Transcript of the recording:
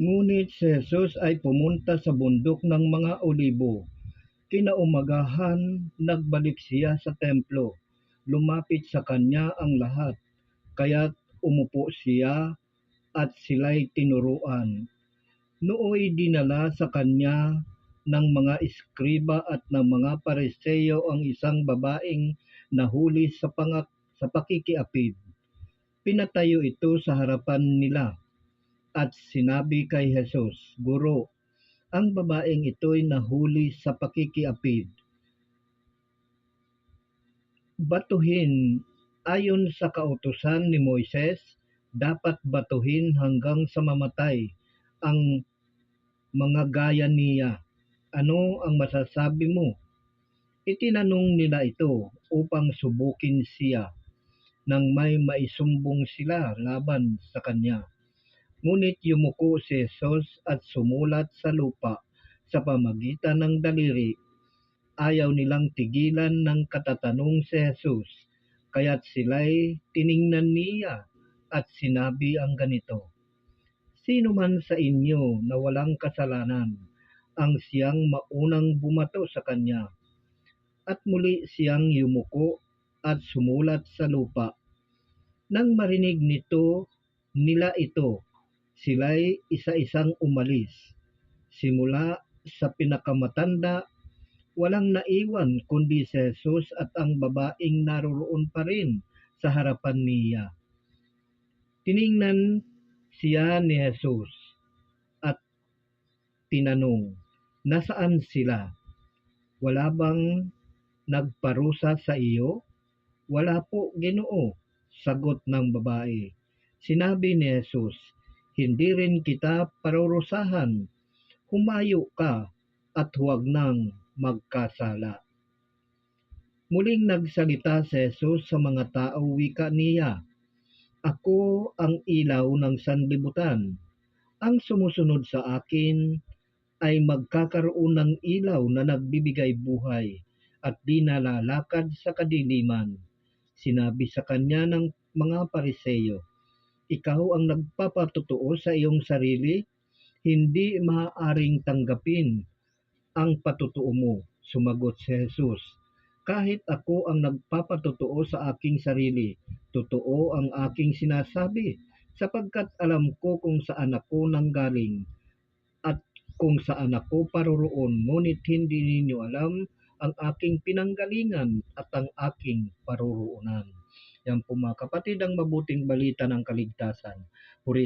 Ngunit si Jesus ay pumunta sa bundok ng mga olibo. Kinaumagahan, nagbalik siya sa templo. Lumapit sa kanya ang lahat, kaya't umupo siya at sila'y tinuruan. Nooy dinala sa kanya ng mga eskriba at ng mga pareseyo ang isang babaeng nahuli sa, pangak sa pakikiapid. Pinatayo ito sa harapan nila at sinabi kay Jesus, Guro, ang babaeng ito'y nahuli sa pakikiapid. Batuhin ayon sa kautusan ni Moises, dapat batuhin hanggang sa mamatay ang mga gaya niya. Ano ang masasabi mo? Itinanong nila ito upang subukin siya nang may maisumbong sila laban sa kanya. Ngunit yumuko si Jesus at sumulat sa lupa sa pamagitan ng daliri. Ayaw nilang tigilan ng katatanong si Jesus, kaya't sila'y tiningnan niya at sinabi ang ganito, Sino man sa inyo na walang kasalanan, ang siyang maunang bumato sa kanya. At muli siyang yumuko at sumulat sa lupa. Nang marinig nito nila ito, sila'y isa-isang umalis. Simula sa pinakamatanda, walang naiwan kundi si Jesus at ang babaeng naroroon pa rin sa harapan niya. Tiningnan siya ni Jesus at tinanong, Nasaan sila? Wala bang nagparusa sa iyo? Wala po, Ginoo, sagot ng babae. Sinabi ni Jesus, Hindi rin kita parurusahan. Humayo ka at huwag nang magkasala. Muling nagsalita si Jesus sa mga tao wika niya, Ako ang ilaw ng sanlibutan. Ang sumusunod sa akin ay magkakaroon ng ilaw na nagbibigay buhay at di nalalakad sa kadiliman. Sinabi sa kanya ng mga pariseyo, Ikaw ang nagpapatotoo sa iyong sarili, hindi maaaring tanggapin ang patutuo mo. Sumagot si Jesus, Kahit ako ang nagpapatotoo sa aking sarili, totoo ang aking sinasabi, sapagkat alam ko kung saan ako nanggaling at kung saan ako paroroon, ngunit hindi ninyo alam ang aking pinanggalingan at ang aking paroroonan. Yan po mga kapatid ang mabuting balita ng kaligtasan. Puri